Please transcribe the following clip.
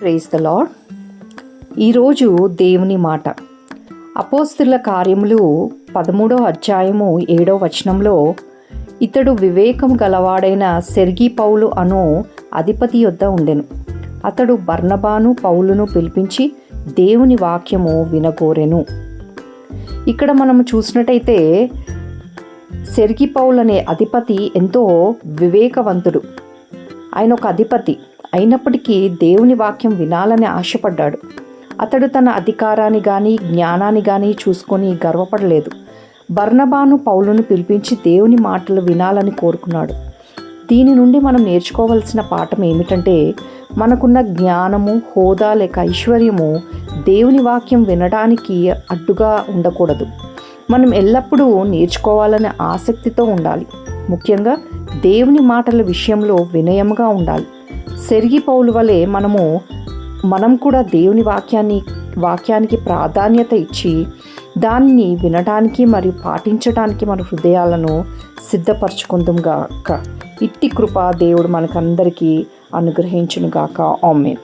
Praise the lord ఈరోజు దేవుని మాట. అపోస్తుల కార్యములు పదమూడో అధ్యాయము ఏడో వచనంలో ఇతడు వివేకం గలవాడైన సెర్గి పౌలు అను అధిపతి యొద్ద ఉండెను. అతడు బర్ణబాను పౌలును పిలిపించి దేవుని వాక్యము వినగోరెను. ఇక్కడ మనం చూసినట్టయితే సెర్గి పౌల్ అనే అధిపతి ఎంతో వివేకవంతుడు. ఆయన ఒక అధిపతి. అయినప్పటికీ దేవుని వాక్యం వినాలని ఆశపడ్డాడు. అతడు తన అధికారాన్ని కానీ జ్ఞానాన్ని కానీ చూసుకొని గర్వపడలేదు. బర్ణబాను పౌలును పిలిపించి దేవుని మాటలు వినాలని కోరుకున్నాడు. దీని నుండి మనం నేర్చుకోవలసిన పాఠం ఏమిటంటే మనకున్న జ్ఞానము హోదా లేక ఐశ్వర్యము దేవుని వాక్యం వినడానికి అడ్డుగా ఉండకూడదు. మనం ఎల్లప్పుడూ నేర్చుకోవాలనే ఆసక్తితో ఉండాలి. ముఖ్యంగా దేవుని మాటల విషయంలో వినయముగా ఉండాలి. సెరిగి పౌలు వలె మనము మనం కూడా దేవుని వాక్యాన్ని వాక్యానికి ప్రాధాన్యత ఇచ్చి దాన్ని వినడానికి మరియు పాటించడానికి మన హృదయాలను సిద్ధపరచుకుందాం గాక. ఇట్టి కృప దేవుడు మనకందరికీ అనుగ్రహించునుగాక ఆమెన్.